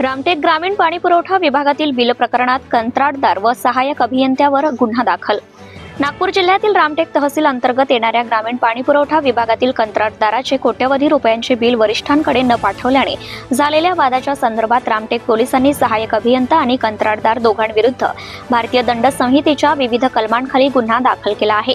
रामटेक ग्रामीण पाणीपुरवठा विभागातील बिल प्रकरणात कंत्राटदार व सहाय्यक अभियंत्यावर गुन्हा दाखल. नागपूर जिल्ह्यातील रामटेक तहसील अंतर्गत येणाऱ्या ग्रामीण पाणीपुरवठा विभागातील कंत्राटदाराचे कोट्यवधी रुपयांचे बिल वरिष्ठांकडे न पाठवल्याने झालेल्या वादाच्या संदर्भात रामटेक पोलिसांनी सहाय्यक अभियंता आणि कंत्राटदार दोघांविरुद्ध भारतीय दंड संहितेच्या विविध कलमांखाली गुन्हा दाखल केला आहे.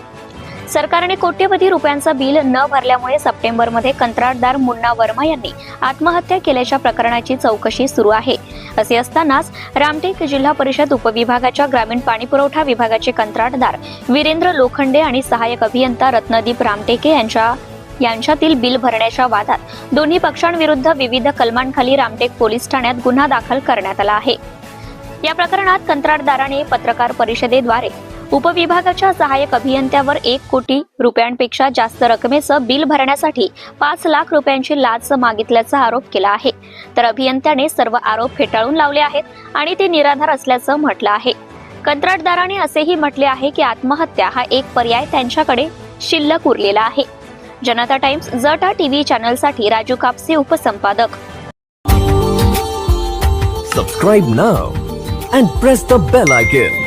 सरकारने कोट्यवधी रुपयांचं बिल न भरल्यामुळे सप्टेंबरमध्ये कंत्राटदार मुन्ना वर्मा यांनी आत्महत्या केल्याच्या प्रकरणाची चौकशी सुरू आहे. असे असतानाच रामटेक जिल्हा परिषद उपविभागाच्या ग्रामीण पाणीपुरवठा विभागाचे कंत्राटदार वीरेंद्र लोखंडे आणि सहाय्यक अभियंता रत्नदीप रामटेके यांच्या यांच्यातील बिल भरण्याच्या वादात दोन्ही पक्षांविरुद्ध विविध कलमांखाली रामटेक पोलीस ठाण्यात गुन्हा दाखल करण्यात आला आहे. या प्रकरणात कंत्राटदाराने पत्रकार परिषदेद्वारे उपविभागाच्या सहाय्यक अभियंत्यावर एक कोटी रुपयांपेक्षा जास्त रकमेचं बिल भरण्यासाठी पाच लाख रुपयांची लाच मागितल्याचा आरोप केला आहे. तर अभियंत्याने सर्व आरोप फेटाळून लावले आहेत आणि ते निराधार असल्याचं म्हटलं आहे. कंत्राटदाराने असेही म्हटले आहे की आत्महत्या हा एक पर्याय त्यांच्याकडे शिल्लक उरलेला आहे. जनता टाइम्स जटा टीव्ही चॅनलसाठी Raju Kapse उपसंपादक. Subscribe now and press the bell icon.